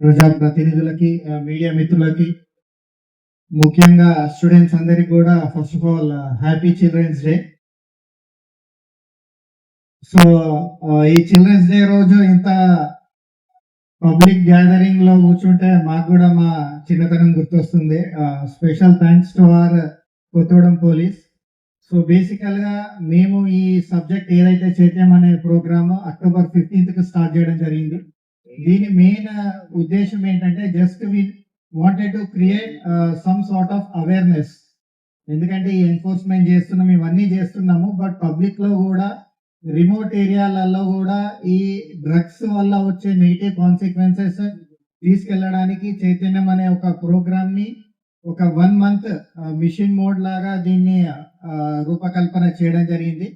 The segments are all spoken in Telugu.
ప్రజా ప్రతినిధులకి మీడియా మిత్రులకి ముఖ్యంగా స్టూడెంట్స్ అందరికి కూడా first of all happy children's day so ఈ చిల్డ్రన్స్ డే రోజు ఇంత పబ్లిక్ గ్యాదరింగ్లో కూర్చుంటే మాకు కూడా మా చిన్నతనం గుర్తొస్తుంది. Special thanks to our Kothagudem police so బేసికల్గా మేము ఈ సబ్జెక్ట్ ఏదైతే చైత్యం అనే ప్రోగ్రామ్ అక్టోబర్ ఫిఫ్టీన్త్కి స్టార్ట్ చేయడం జరిగింది. దీని మెయిన్ uh, ఉద్దేశం ఏంటంటే just we wanted to create some sort of awareness ఎందుకంటే ఈ ఎన్ఫోర్స్మెంట్ చేస్తున్నాం ఇవన్నీ చేస్తున్నాము బట్ పబ్లిక్లో కూడా రిమోట్ ఏరియాలలో కూడా ఈ డ్రగ్స్ వల్ల వచ్చే నెగిటివ్ కాన్సిక్వెన్సెస్ తీసుకెళ్ళడానికి చైతన్యం అనే ఒక ప్రోగ్రామ్ని ఒక వన్ మంత్ మిషన్ మోడ్ లాగా దీన్ని uh, రూపకల్పన చేయడం జరిగింది.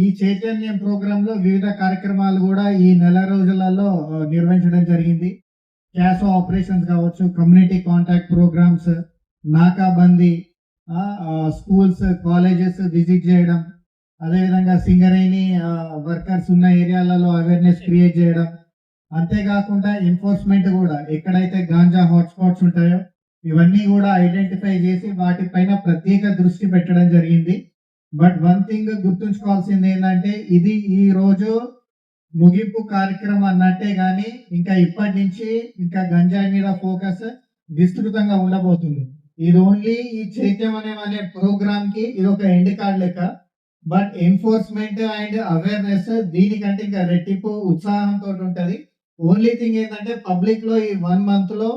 ఈ చైతన్యం ప్రోగ్రామ్లో వివిధ కార్యక్రమాలు కూడా ఈ నెల రోజులలో నిర్వహించడం జరిగింది. క్యాష్ ఆపరేషన్స్ కావచ్చు కమ్యూనిటీ కాంటాక్ట్ ప్రోగ్రామ్స్ నాకాబందీ స్కూల్స్ కాలేజెస్ విజిట్ చేయడం. అదేవిధంగా సింగరేణి వర్కర్స్ ఉన్న ఏరియాలలో అవేర్నెస్ క్రియేట్ చేయడం. అంతేకాకుండా ఎన్ఫోర్స్మెంట్ కూడా ఎక్కడైతే గాంజా హాట్స్పాట్స్ ఉంటాయో ఇవన్నీ కూడా ఐడెంటిఫై చేసి వాటిపైన ప్రత్యేక దృష్టి పెట్టడం జరిగింది. బట్ వన్ థింగ్ గుర్తుంచుకోవాల్సింది ఏంటంటే ఇది ఈ రోజు ముగింపు కార్యక్రమం అన్నట్టే కానీ ఇంకా ఇప్పటి నుంచి ఇంకా గంజాయి మీద ఫోకస్ విస్తృతంగా ఉండబోతుంది. ఇది ఓన్లీ ఈ చైత్యం అనే అనే ప్రోగ్రామ్కి ఇది ఒక ఎండ్ కార్డ్ లెక్క. బట్ ఎన్ఫోర్స్మెంట్ అండ్ అవేర్నెస్ దీనికంటే ఇంకా రెట్టింపు ఉత్సాహంతో ఉంటుంది. ఓన్లీ థింగ్ ఏంటంటే పబ్లిక్లో ఈ వన్ మంత్లో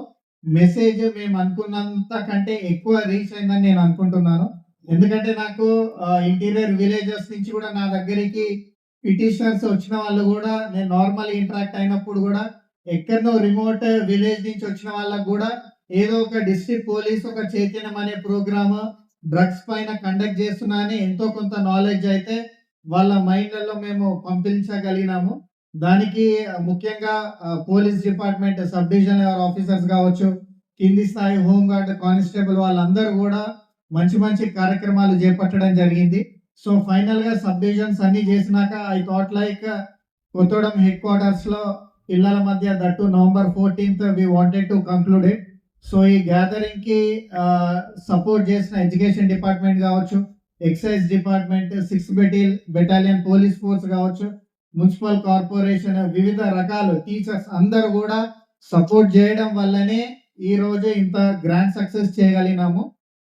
మెసేజ్ మేము అనుకున్నంత కంటే ఎక్కువ రీచ్ అయిందని నేను అనుకుంటున్నాను. ఎందుకంటే నాకు ఇంటీరియర్ విలేజెస్ నుంచి కూడా నా దగ్గరికి పిటిషనర్స్ వచ్చిన వాళ్ళు కూడా నేను నార్మల్ ఇంటరాక్ట్ అయినప్పుడు కూడా ఎక్కడో రిమోట్ విలేజ్ నుంచి వచ్చిన వాళ్ళకు కూడా ఏదో ఒక డిస్ట్రిక్ట్ పోలీస్ ఒక చైతన్యం అనే ప్రోగ్రామ్ డ్రగ్స్ పైన కండక్ట్ చేస్తున్నా అని ఎంతో కొంత నాలెడ్జ్ అయితే వాళ్ళ మైండ్లలో మేము పంపించగలిగినాము. దానికి ముఖ్యంగా police department sub division officers కావచ్చు కింది స్థాయి హోమ్ గార్డ్ కానిస్టేబుల్ వాళ్ళందరూ కూడా మంచి మంచి కార్యక్రమాలు చేపట్టడం జరిగింది. సో ఫైనల్గా సబ్ డివిజన్స్ అన్నీ చేసినాక ఐ థాట్ లైక్ కొత్తగూడెం హెడ్ క్వార్టర్స్లో పిల్లల మధ్య that November fourteenth we wanted to conclude it. So ఈ గ్యాదరింగ్కి సపోర్ట్ చేసిన ఎడ్యుకేషన్ డిపార్ట్మెంట్ కావచ్చు ఎక్సైజ్ డిపార్ట్మెంట్ సిక్స్ బెటిల్ బెటాలియన్ పోలీస్ ఫోర్స్ కావచ్చు మున్సిపల్ కార్పొరేషన్ వివిధ రకాలు టీచర్స్ అందరూ కూడా సపోర్ట్ చేయడం వల్లనే ఈ ఇంత గ్రాండ్ సక్సెస్ చేయగలిగినాము.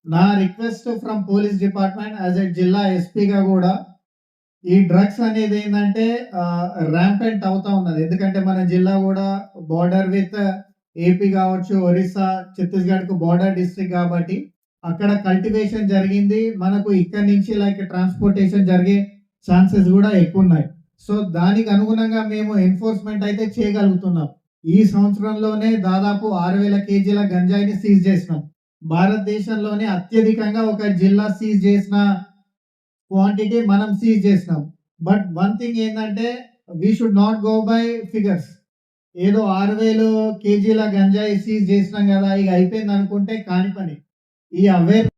నా request from police department as a జిల్లా ఎస్పీగా కూడా ఈ డ్రగ్స్ అనేది ఏంటంటే ర్యాంపెంట్ అవుతా ఉన్నది. ఎందుకంటే మన జిల్లా కూడా బార్డర్ విత్ ఏపీ కావచ్చు ఒరిస్సా ఛత్తీస్గఢ్కు బార్డర్ డిస్ట్రిక్ట్ కాబట్టి అక్కడ కల్టివేషన్ జరిగింది. మనకు ఇక్కడ నుంచి లైక్ ట్రాన్స్పోర్టేషన్ జరిగే ఛాన్సెస్ కూడా ఎక్కువ ఉన్నాయి సో దానికి అనుగుణంగా మేము ఎన్ఫోర్స్మెంట్ అయితే చేయగలుగుతున్నాం. ఈ సంవత్సరంలోనే దాదాపు ఆరు వేల కేజీల గంజాయిని సీజ్ చేసినాం. భారతదేశంలోనే అత్యధికంగా ఒక జిల్లా సీజ్ చేసిన క్వాంటిటీ మనం సీజ్ చేసినాం. బట్ వన్ థింగ్ ఏంటంటే we should not go by figures ఏదో ఆరు వేలు కేజీల గంజాయి సీజ్ చేసినాం కదా ఇక అయిపోయింది అనుకుంటే కాని పని. ఈ అవేర్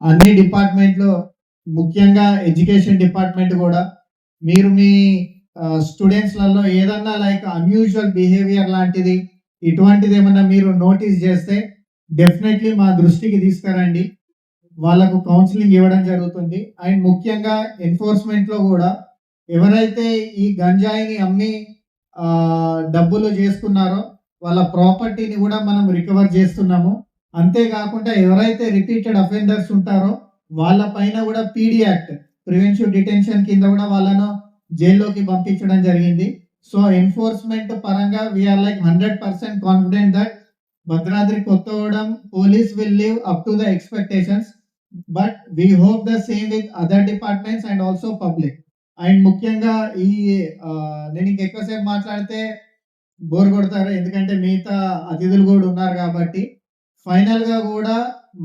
అన్ని డిపార్ట్మెంట్లో ముఖ్యంగా ఎడ్యుకేషన్ డిపార్ట్మెంట్ కూడా మీరు మీ స్టూడెంట్స్లలో ఏదన్నా లైక్ అన్యూజువల్ బిహేవియర్ లాంటిది ఇటువంటిది ఏమన్నా మీరు నోటీస్ చేస్తే డెఫినెట్లీ మా దృష్టికి తీసుకురండి. వాళ్ళకు కౌన్సిలింగ్ ఇవ్వడం జరుగుతుంది. అండ్ ముఖ్యంగా ఎన్ఫోర్స్మెంట్లో కూడా ఎవరైతే ఈ గంజాయిని అమ్మి డబ్బులు చేసుకున్నారో వాళ్ళ ప్రాపర్టీని కూడా మనం రికవర్ చేస్తున్నాము. అంతేకాకుండా ఎవరైతే రిపీటెడ్ అఫెండర్స్ ఉంటారో వాళ్ళ పైన కూడా పీడీ యాక్ట్ ప్రివెన్షన్ డిటెన్షన్ కింద కూడా వాళ్ళను జైల్లోకి పంపించడం జరిగింది. సో ఎన్ఫోర్స్మెంట్ పరంగా we're like hundred percent confident that Bhadradri Kothagudem police will live up to the expectations but we hope the same with other departments and also public and ముఖ్యంగా ఈ నేను ఇంక ఎక్కువసేపు మాట్లాడితే బోర్ కొడతారు ఎందుకంటే మిగతా అతిథులు కూడా ఉన్నారు కాబట్టి. ఫైనల్గా కూడా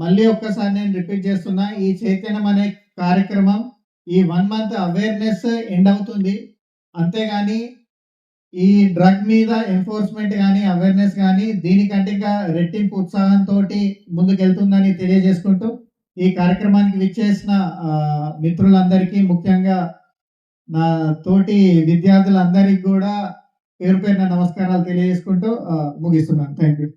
మళ్ళీ ఒక్కసారి నేను రిపీట్ చేస్తున్నా ఈ చైతన్యం అనే కార్యక్రమం ఈ వన్ మంత్ అవేర్నెస్ ఎండ్ అవుతుంది. అంతేగాని ఈ డ్రగ్ మీద ఎన్ఫోర్స్మెంట్ కానీ అవేర్నెస్ కానీ దీనికంటే ఇంకా రెట్టింపు ఉత్సాహంతో ముందుకెళ్తుందని తెలియజేసుకుంటూ ఈ కార్యక్రమానికి విచ్చేసిన మిత్రులందరికీ ముఖ్యంగా నా తోటి విద్యార్థులందరికీ కూడా పేరు పేరున నమస్కారాలు తెలియజేసుకుంటూ ముగిస్తున్నాను. Thank you